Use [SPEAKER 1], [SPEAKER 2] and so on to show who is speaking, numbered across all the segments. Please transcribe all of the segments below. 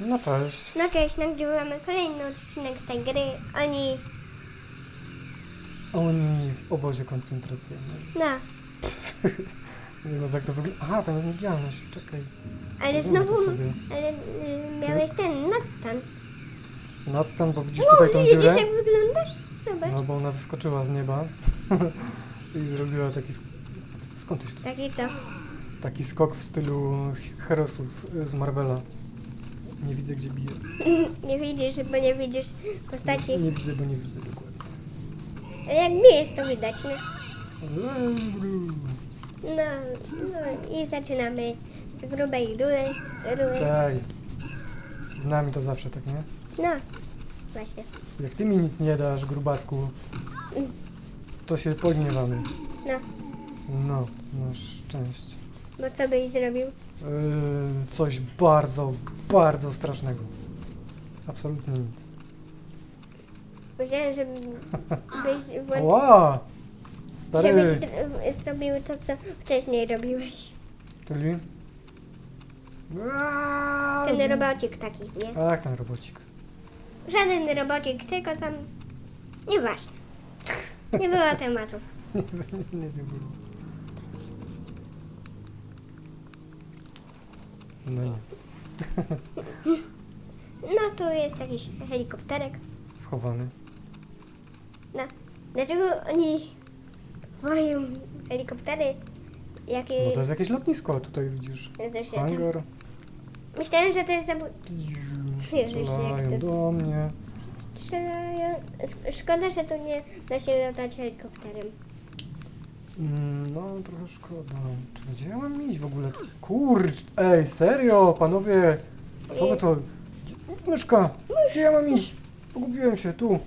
[SPEAKER 1] No cześć.
[SPEAKER 2] No cześć, nagrywamy kolejny odcinek z tej gry. Oni,
[SPEAKER 1] Oni w obozie koncentracyjnym.
[SPEAKER 2] no,
[SPEAKER 1] Nie no tak to wygląda. Aha, tam jest niewidzialność, czekaj.
[SPEAKER 2] ale znowu,
[SPEAKER 1] to sobie.
[SPEAKER 2] ale y, miałeś ten nadstan.
[SPEAKER 1] Nadstan, bo widzisz tutaj tą
[SPEAKER 2] widzisz
[SPEAKER 1] dziurę?
[SPEAKER 2] jak wyglądasz? Zobacz.
[SPEAKER 1] No bo ona zeskoczyła z nieba i zrobiła taki... sk- Skąd tyś tu?
[SPEAKER 2] Taki co?
[SPEAKER 1] Taki skok w stylu herosów z Marvela. Nie widzę gdzie bije.
[SPEAKER 2] nie widzisz, bo nie widzisz postaci.
[SPEAKER 1] Nie, widzę, bo nie widzę dokładnie.
[SPEAKER 2] Ale jak bijesz, to widać, nie? No, no i zaczynamy z grubej rury. rury.
[SPEAKER 1] Tak jest. Z nami to zawsze tak, nie?
[SPEAKER 2] No, właśnie.
[SPEAKER 1] Jak ty mi nic nie dasz, grubasku, to się pogniewamy.
[SPEAKER 2] No,
[SPEAKER 1] No, masz szczęście.
[SPEAKER 2] Bo co byś zrobił?
[SPEAKER 1] Yy, coś bardzo, bardzo strasznego. Absolutnie nic.
[SPEAKER 2] Myślałem, że byś, wło-
[SPEAKER 1] Ła!
[SPEAKER 2] żebyś
[SPEAKER 1] Stary,
[SPEAKER 2] zro- zrobił to, co wcześniej robiłeś.
[SPEAKER 1] czyli?
[SPEAKER 2] Ten robocik taki, nie?
[SPEAKER 1] Ach, ten robocik.
[SPEAKER 2] Żaden robocik, tylko tam... Nieważne. Nie było tematu.
[SPEAKER 1] nie, nie, nie było. No nie.
[SPEAKER 2] No tu jest jakiś helikopterek.
[SPEAKER 1] Schowany.
[SPEAKER 2] No. Dlaczego oni woją helikoptery? Jakie...
[SPEAKER 1] No to jest jakieś lotnisko, a tutaj widzisz.
[SPEAKER 2] Tam...
[SPEAKER 1] Hangar.
[SPEAKER 2] Myślałem, że to jest zabu... Jezu, jak
[SPEAKER 1] Strzelają
[SPEAKER 2] to-
[SPEAKER 1] do mnie.
[SPEAKER 2] Strzelają... Szkoda, że tu nie da się latać helikopterem.
[SPEAKER 1] Mm, No, trochę szkoda. Czy gdzie ja mam iść w ogóle? Kurcz, ej, serio, panowie! Co wy to? Gdzie- Myszka! Gdzie ja mam iść? Pogubiłem się, tu.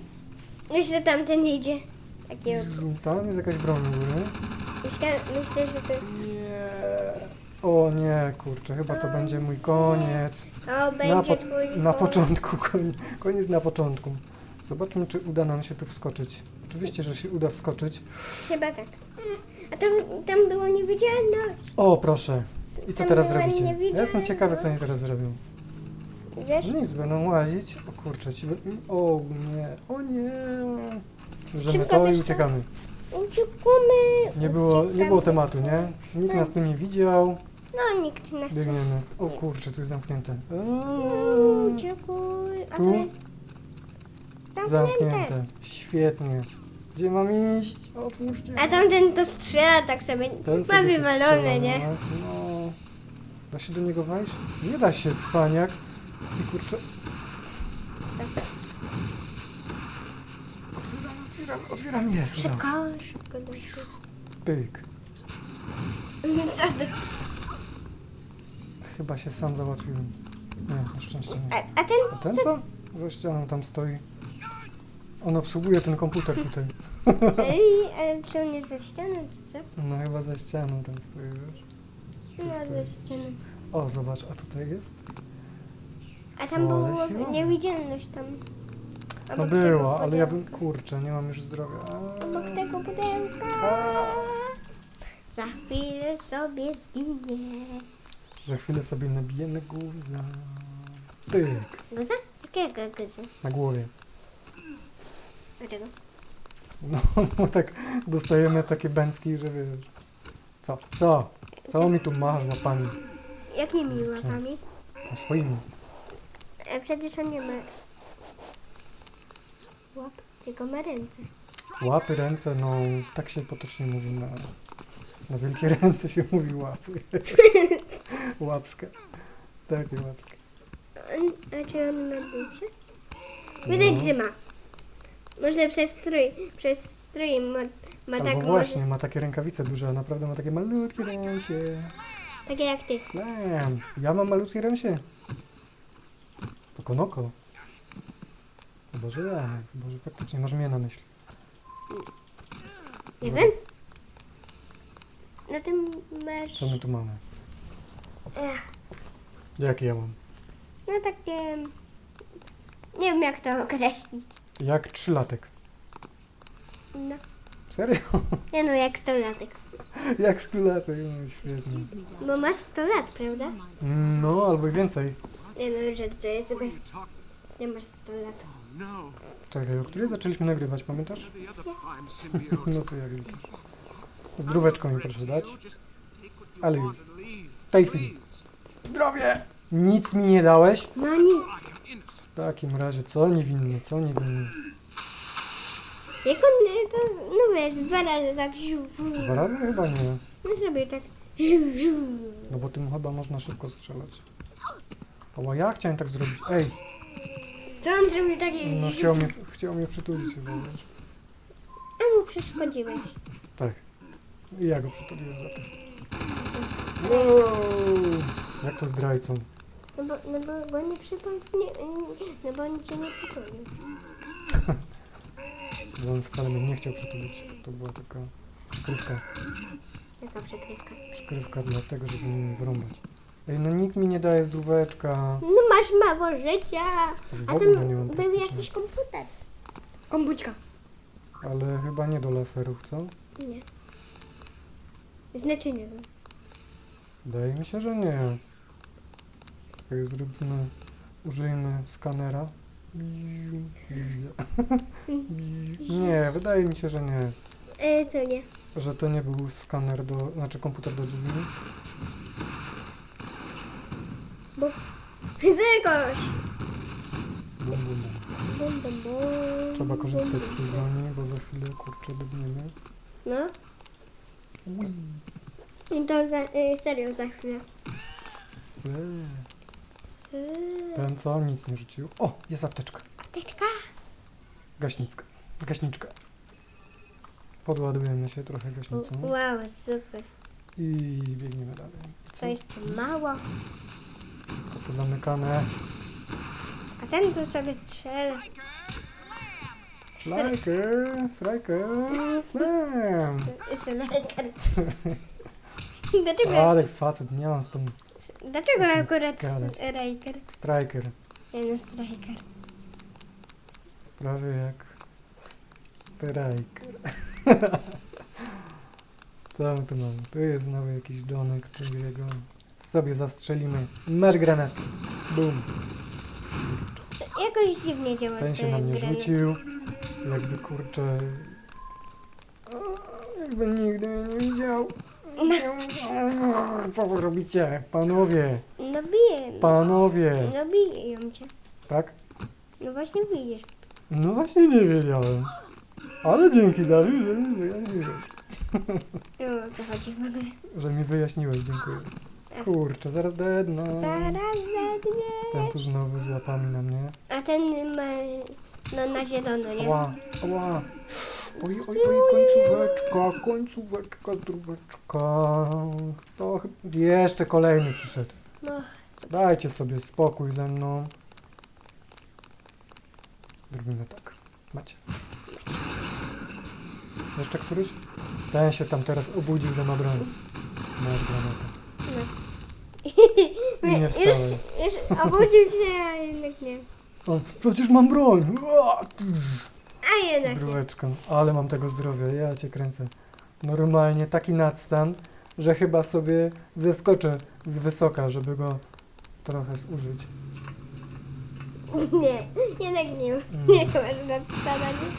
[SPEAKER 2] Myślę, że tamten idzie. Takiego...
[SPEAKER 1] Tam jest jakaś broń u góry.
[SPEAKER 2] Myślę, myślę, że to...
[SPEAKER 1] Nie. O nie, kurczę, chyba to będzie mój koniec.
[SPEAKER 2] O,
[SPEAKER 1] Na,
[SPEAKER 2] będzie
[SPEAKER 1] po,
[SPEAKER 2] twój...
[SPEAKER 1] na początku, koń, koniec na początku. Zobaczmy, czy uda nam się tu wskoczyć. Oczywiście, że się uda wskoczyć.
[SPEAKER 2] Chyba tak. A to tam było niewidzialność.
[SPEAKER 1] O, proszę. I co
[SPEAKER 2] Tam
[SPEAKER 1] teraz
[SPEAKER 2] była
[SPEAKER 1] zrobicie? Ja jestem
[SPEAKER 2] niewidzialność.
[SPEAKER 1] ciekawy, co oni teraz zrobią.
[SPEAKER 2] Wiesz?
[SPEAKER 1] No nic, będą łazić. O kurczę, ci... O nie, o nie. Bierzemy
[SPEAKER 2] Szybko,
[SPEAKER 1] to i uciekamy.
[SPEAKER 2] Uciekamy.
[SPEAKER 1] Nie było, nie
[SPEAKER 2] uciekamy.
[SPEAKER 1] było tematu, nie? Nikt nas tu nie widział.
[SPEAKER 2] No, nikt nas nie...
[SPEAKER 1] Biegniemy. O kurczę, tu jest zamknięte.
[SPEAKER 2] Uuu,
[SPEAKER 1] Eee,
[SPEAKER 2] Dziękuję. A
[SPEAKER 1] Tu?
[SPEAKER 2] to jest zamknięte.
[SPEAKER 1] Świetnie. Gdzie mam iść? Otwórzcie.
[SPEAKER 2] A tamten to strzela tak sobie.
[SPEAKER 1] Ten
[SPEAKER 2] Ma
[SPEAKER 1] sobie
[SPEAKER 2] wywalone, nie?
[SPEAKER 1] nas, No. Da się do niego wejść? Nie da się, cwaniak. I kurczę. Otwieram, otwieram, otwieram, jest, udało
[SPEAKER 2] Szybko,
[SPEAKER 1] się.
[SPEAKER 2] szybko.
[SPEAKER 1] Pyk.
[SPEAKER 2] Co to?
[SPEAKER 1] Chyba się sam załatwiłem. Nie, na szczęście nie.
[SPEAKER 2] A, a ten?
[SPEAKER 1] A ten co? Za ścianą tam stoi. On obsługuje ten komputer tutaj.
[SPEAKER 2] Ej, ale czy on jest za ścianą, czy co?
[SPEAKER 1] No chyba za ścianą tam stoi, wiesz?
[SPEAKER 2] No,
[SPEAKER 1] stoi.
[SPEAKER 2] za ścianą.
[SPEAKER 1] O, zobacz, a tutaj jest?
[SPEAKER 2] A tam
[SPEAKER 1] O, ale
[SPEAKER 2] było
[SPEAKER 1] siła.
[SPEAKER 2] niewidzialność tam.
[SPEAKER 1] No
[SPEAKER 2] Obok tego
[SPEAKER 1] była, ale ja
[SPEAKER 2] pudełka.
[SPEAKER 1] bym... Kurczę, nie mam już zdrowia.
[SPEAKER 2] Obok tego pudełka.
[SPEAKER 1] A.
[SPEAKER 2] Za chwilę sobie zginie.
[SPEAKER 1] Za chwilę sobie nabijemy guza. Pyk.
[SPEAKER 2] Guza? Jakiego guza?
[SPEAKER 1] Na głowie.
[SPEAKER 2] Dlaczego?
[SPEAKER 1] No, bo tak dostajemy takie bęcki, że wiesz... Co? Co? Co mi tu masz łapami?
[SPEAKER 2] Jakimi łapami?
[SPEAKER 1] No, swoimi.
[SPEAKER 2] A przecież on nie ma łap, tylko ma ręce.
[SPEAKER 1] Łapy, ręce, no tak się potocznie mówi na... Na wielkie ręce się mówi łapy. Łapska. Takie łapskie.
[SPEAKER 2] On, a czy on ma duże? Widać,
[SPEAKER 1] No.
[SPEAKER 2] że ma. Może przez strój, przez strój ma, ma
[SPEAKER 1] Albo
[SPEAKER 2] tak
[SPEAKER 1] właśnie,
[SPEAKER 2] może,
[SPEAKER 1] ma takie rękawice duże, a naprawdę ma takie malutkie ręsie.
[SPEAKER 2] takie jak ty.
[SPEAKER 1] Slam. Ja mam malutkie ręsie. To konoko. Chyba, że ja. Chyba, że faktycznie masz mnie na myśli.
[SPEAKER 2] Nie wiem. Na tym masz...
[SPEAKER 1] Co my tu mamy?
[SPEAKER 2] Ech,
[SPEAKER 1] Jakie ja mam?
[SPEAKER 2] no takie... Nie wiem jak to określić.
[SPEAKER 1] Jak trzylatek.
[SPEAKER 2] No.
[SPEAKER 1] Serio?
[SPEAKER 2] Nie no, jak stolatek.
[SPEAKER 1] Jak stulatek. No, świetnie.
[SPEAKER 2] Bo masz 100 lat, prawda?
[SPEAKER 1] No, albo i więcej.
[SPEAKER 2] Nie no, jest sobie. Nie masz 100 lat.
[SPEAKER 1] Czekaj, o której zaczęliśmy nagrywać, pamiętasz? No to jak już. Zdróweczką mi proszę dać. Ale już. W tej chwili. Zdrowie! Nic mi nie dałeś?
[SPEAKER 2] No nic.
[SPEAKER 1] W takim razie, co niewinny, co niewinny.
[SPEAKER 2] Jak on, e, to, no wiesz, dwa razy tak fu.
[SPEAKER 1] Dwa razy chyba nie.
[SPEAKER 2] No sobie tak ziu, ziu.
[SPEAKER 1] No bo tym chyba można szybko strzelać. O, ja chciałem tak zrobić. Ej,
[SPEAKER 2] To on zrobił takie
[SPEAKER 1] no
[SPEAKER 2] ziu,
[SPEAKER 1] chciał mnie, chciał mnie przytulić chyba, wiesz.
[SPEAKER 2] a mu przeszkodziłeś.
[SPEAKER 1] Tak. I ja go przytuliłem za to. Wow! Jak to zdrajcą?
[SPEAKER 2] No bo, no bo go nie przypomniał, no bo on cię nie przypomniał.
[SPEAKER 1] Bo on wcale mnie nie chciał przytulić. To była taka przykrywka.
[SPEAKER 2] Jaka przekrywka.
[SPEAKER 1] Przykrywka dlatego, żeby mnie wrąbać. Ej, no nikt mi nie daje zdróweczka.
[SPEAKER 2] No masz mało życia.
[SPEAKER 1] W
[SPEAKER 2] A
[SPEAKER 1] ogóle
[SPEAKER 2] tam
[SPEAKER 1] nie mam
[SPEAKER 2] był
[SPEAKER 1] praktycznie.
[SPEAKER 2] jakiś komputer. Kombućka.
[SPEAKER 1] Ale chyba nie do laserów, co?
[SPEAKER 2] Nie. Znaczy nie wiem.
[SPEAKER 1] Wydaje mi się, że nie. Jak zrobimy, użyjmy skanera. Nie widzę. Nie, wydaje mi się, że nie.
[SPEAKER 2] E, co nie?
[SPEAKER 1] Że to nie był skaner do, znaczy komputer do drzwi.
[SPEAKER 2] Tegoż!
[SPEAKER 1] Bum, bum, bum.
[SPEAKER 2] Bum, bum, bum.
[SPEAKER 1] Trzeba korzystać z tej broni, bo za chwilę kurczę dybniemy.
[SPEAKER 2] No. I to za, e, serio za chwilę.
[SPEAKER 1] Eee, Ten co? Nic nie rzucił. O, jest apteczka.
[SPEAKER 2] Apteczka.
[SPEAKER 1] Gaśnicka. Gaśniczka. Podładujemy się trochę gaśnicą
[SPEAKER 2] Wow, super.
[SPEAKER 1] i biegniemy dalej. I co?
[SPEAKER 2] To jest mało.
[SPEAKER 1] Wszystko pozamykane.
[SPEAKER 2] A ten tu sobie strzela.
[SPEAKER 1] Striker, striker, slam.
[SPEAKER 2] Snajper. Dlaczego,
[SPEAKER 1] Ale facet, nie mam z tą
[SPEAKER 2] dlaczego
[SPEAKER 1] o czym
[SPEAKER 2] akurat
[SPEAKER 1] gadać?
[SPEAKER 2] Striker?
[SPEAKER 1] striker.
[SPEAKER 2] Nie no, Striker.
[SPEAKER 1] Prawie jak striker. Tam tu mam. Tu jest znowu jakiś donek, którego sobie zastrzelimy. Masz granat. Bum.
[SPEAKER 2] Jakoś dziwnie działa
[SPEAKER 1] Ten się na mnie
[SPEAKER 2] grany.
[SPEAKER 1] rzucił. Jakby kurczę. Jakby nigdy mnie nie widział. Co wy robicie? Panowie,
[SPEAKER 2] No biję.
[SPEAKER 1] panowie.
[SPEAKER 2] No biją cię.
[SPEAKER 1] Tak?
[SPEAKER 2] No właśnie widzisz.
[SPEAKER 1] No właśnie nie wiedziałem. Ale dzięki Dariusz, że mi wyjaśniłeś.
[SPEAKER 2] No o co chodzi w ogóle.
[SPEAKER 1] Że mi wyjaśniłeś, dziękuję. Kurczę, zaraz dedno.
[SPEAKER 2] Zaraz.
[SPEAKER 1] Ten tu znowu z łapami na mnie.
[SPEAKER 2] A ten ma no na zielono, nie?
[SPEAKER 1] Ła, ła. Oj, oj, oj, końcóweczka, końcóweczka, zdróweczka. To ch- jeszcze kolejny przyszedł.
[SPEAKER 2] No,
[SPEAKER 1] Dajcie sobie spokój ze mną. Zrobimy tak. Macie. Jeszcze któryś? Ten się tam teraz obudził, że ma broń. Masz granatę.
[SPEAKER 2] no.
[SPEAKER 1] I nie
[SPEAKER 2] już,
[SPEAKER 1] wstałeś.
[SPEAKER 2] już obudził się, a jednak nie.
[SPEAKER 1] O, przecież mam broń! Ua,
[SPEAKER 2] A jednak nie.
[SPEAKER 1] Ale mam tego zdrowia, ja cię kręcę. Normalnie taki nadstan, że chyba sobie zeskoczę z wysoka, żeby go trochę zużyć.
[SPEAKER 2] Nie, jednak nie.
[SPEAKER 1] Mm.
[SPEAKER 2] Nie masz nadstana, nie?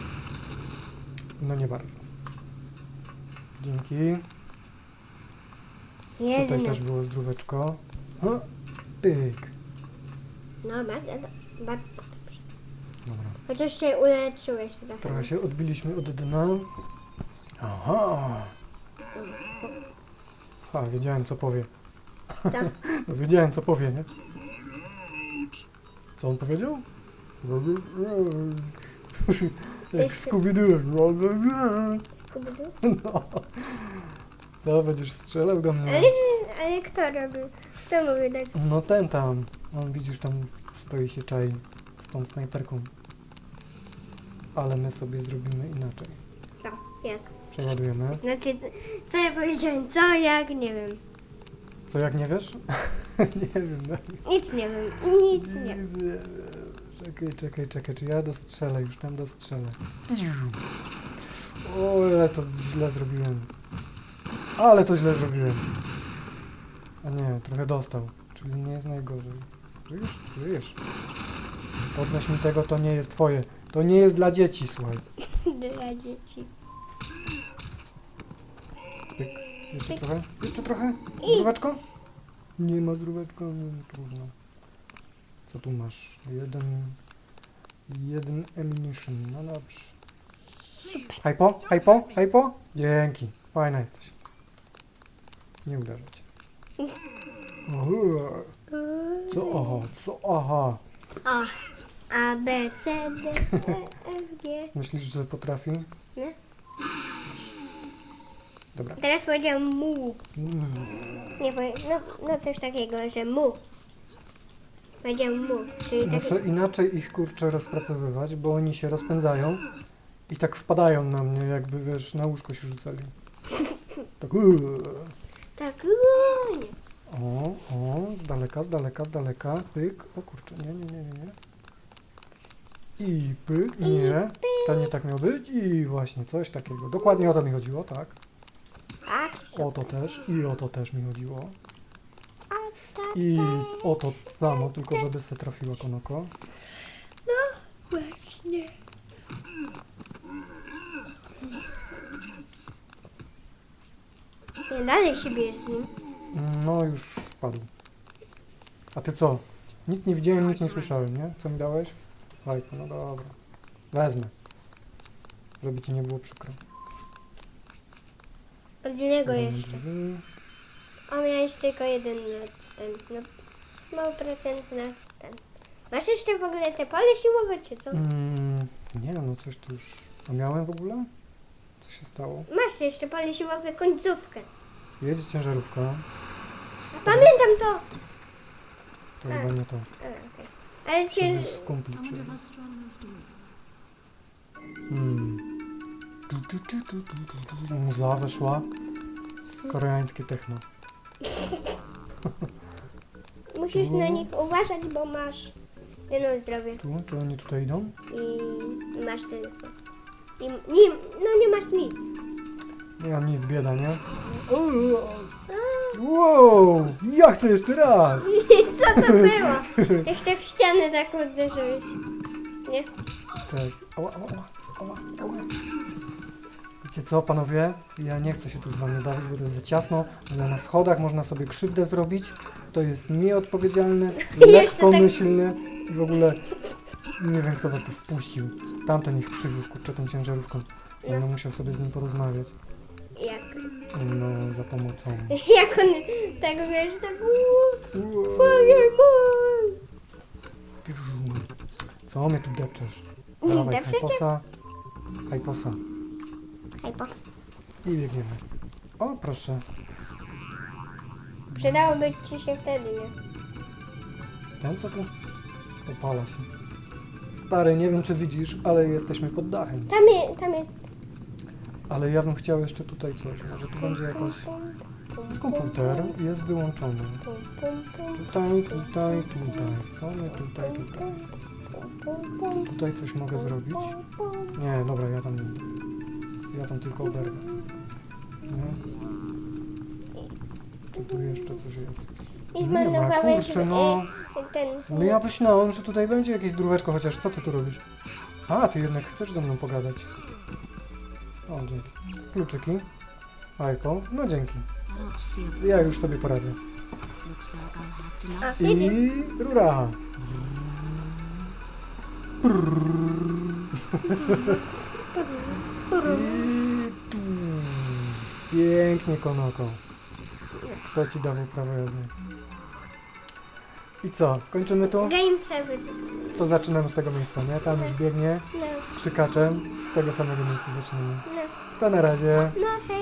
[SPEAKER 1] No nie bardzo. Dzięki. Tutaj
[SPEAKER 2] no.
[SPEAKER 1] też było zdróweczko. O, pyk.
[SPEAKER 2] No, bardzo, bardzo.
[SPEAKER 1] Dobra.
[SPEAKER 2] Chociaż się uleczyłeś trochę.
[SPEAKER 1] Trochę się odbiliśmy od dna. Aha. Ha, wiedziałem co powie.
[SPEAKER 2] Co?
[SPEAKER 1] No, wiedziałem co powie, nie? Co on powiedział? Jak
[SPEAKER 2] Jeszcze-
[SPEAKER 1] Scooby-Doo.
[SPEAKER 2] Skubidu?
[SPEAKER 1] No. Co, będziesz strzelał do mnie?
[SPEAKER 2] Ale, ale kto robił? Kto mówił tak?
[SPEAKER 1] No ten tam. On widzisz tam stoi się czai z tą snajperką. Ale my sobie zrobimy inaczej.
[SPEAKER 2] Co? Jak?
[SPEAKER 1] Przeładujemy.
[SPEAKER 2] Znaczy, co- ja powiedziałem? Co, jak? Nie wiem.
[SPEAKER 1] Co jak nie wiesz? nie wiem. No.
[SPEAKER 2] Nic nie wiem. Nic nie wiem.
[SPEAKER 1] Nic nie wiem. Czekaj, czekaj, czekaj. Czy ja dostrzelę? Już tam dostrzelę. O, ale to źle zrobiłem. Ale to źle zrobiłem. A nie, trochę dostał. Czyli nie jest najgorzej. Czujesz? Czujesz? Podnoś mi tego, to nie jest twoje. To nie jest dla dzieci, słuchaj.
[SPEAKER 2] Dla dzieci.
[SPEAKER 1] Pyk. Jeszcze
[SPEAKER 2] Pyk.
[SPEAKER 1] trochę? Jeszcze trochę? Zdróweczko? Nie ma zdróweczka, no, trudno. Co tu masz? Jeden... Jeden ammunition, no dobrze.
[SPEAKER 2] Super.
[SPEAKER 1] Hypo? Hypo? Hypo? Dzięki. Fajna jesteś. Nie uderzę cię. Oho. Co aha? Co aha?
[SPEAKER 2] A, B, C, D, E, F, G.
[SPEAKER 1] Myślisz, że potrafi?
[SPEAKER 2] Nie.
[SPEAKER 1] Dobra.
[SPEAKER 2] Teraz powiedział mu.
[SPEAKER 1] Mm.
[SPEAKER 2] Nie no, no coś takiego, że mu. Powiedział mu, czyli tak...
[SPEAKER 1] Muszę inaczej ich kurczę rozpracowywać, bo oni się rozpędzają i tak wpadają na mnie, jakby wiesz, na łóżko się rzucali. Tak. uuu.
[SPEAKER 2] Tak, uuu, nie.
[SPEAKER 1] O, o, z daleka, z daleka, z daleka. Pyk. O kurczę, nie, nie, nie, nie, nie. I pyk, nie. To nie tak miało być i właśnie coś takiego. Dokładnie o to mi chodziło, tak. O to też i o to też mi chodziło. I o to samo, tylko żeby se trafiła konoko.
[SPEAKER 2] Właśnie. Nie, dalej się bierz z nim.
[SPEAKER 1] No już padł. A ty co? Nic nie widziałem, nic nie słyszałem, nie? Co mi dałeś? Fajko, no dobra. Wezmę. Żeby ci nie było przykro.
[SPEAKER 2] Od innego
[SPEAKER 1] Damy
[SPEAKER 2] jeszcze.
[SPEAKER 1] drzwi.
[SPEAKER 2] A miałeś tylko jeden nadstęp. No, mało procent nadstęp. Masz jeszcze w ogóle te pole siłowe, czy co?
[SPEAKER 1] Mm, nie no, coś tu już... A miałem w ogóle? Co się stało?
[SPEAKER 2] Masz jeszcze pole siłowe końcówkę.
[SPEAKER 1] Jedzie ciężarówka.
[SPEAKER 2] A pamiętam to!
[SPEAKER 1] To
[SPEAKER 2] A.
[SPEAKER 1] chyba nie to.
[SPEAKER 2] A, okej. Ale cię...
[SPEAKER 1] Hmm. Muza weszła. Koreańskie techno.
[SPEAKER 2] Musisz
[SPEAKER 1] Tu.
[SPEAKER 2] na nich uważać, bo masz jedno zdrowie
[SPEAKER 1] Tu, czy oni tutaj idą?
[SPEAKER 2] i masz tylko. I nie, no nie masz nic.
[SPEAKER 1] Nie mam nic, bieda, nie? Wow! Ja chcę jeszcze raz!
[SPEAKER 2] Co to było? Jeszcze w ścianę tak uderzyłeś. Nie?
[SPEAKER 1] Tak. Ała, ała, ała, ała, ała. Wiecie co, panowie? Ja nie chcę się tu z wami bawić, bo to jest za ciasno, ale na schodach można sobie krzywdę zrobić. To jest nieodpowiedzialne,
[SPEAKER 2] tak-
[SPEAKER 1] lekkomyślne i w ogóle nie wiem, kto was tu wpuścił. Tamten ich przywiózł, kurczę, tą ciężarówką. Będę musiał sobie z nim porozmawiać. No, za pomocą.
[SPEAKER 2] Jak on tak wiesz, tak uuu, fireball!
[SPEAKER 1] Co mnie tu depczesz? Dawaj,
[SPEAKER 2] Depczę cię?
[SPEAKER 1] hajposa. Hajposa. I biegniemy. O, proszę.
[SPEAKER 2] Przydałoby ci się wtedy, nie?
[SPEAKER 1] Ten co tu? Opala się. Stary, nie wiem czy widzisz, ale jesteśmy pod dachem.
[SPEAKER 2] Tam, je, tam jest...
[SPEAKER 1] Ale ja bym chciał jeszcze tutaj coś. Może tu będzie jakoś... Jest komputer jest wyłączony. Tutaj, tutaj, tutaj. Co nie tutaj, tutaj. Tutaj coś mogę zrobić? Nie, dobra, ja tam. Ja tam tylko oberwę. Nie? Czy tu jeszcze coś jest?
[SPEAKER 2] I
[SPEAKER 1] Nie ma,
[SPEAKER 2] zmarnowałeś
[SPEAKER 1] kurczę, no.
[SPEAKER 2] e, ten...
[SPEAKER 1] No ja myślałem, że tutaj będzie jakieś zdróweczko, chociaż co ty tu robisz? A, ty jednak chcesz ze mną pogadać. O, dzięki. Kluczyki. Ajko. No dzięki. Ja już sobie poradzę. I rura. I tu. Pięknie, Konoko. Kto ci dawał prawo jazdy? I co? Kończymy tu?
[SPEAKER 2] Game 7.
[SPEAKER 1] To zaczynamy z tego miejsca, nie? Tam już biegnie
[SPEAKER 2] No,
[SPEAKER 1] z krzykaczem. Z tego samego miejsca zaczynamy. To na razie.
[SPEAKER 2] no hej.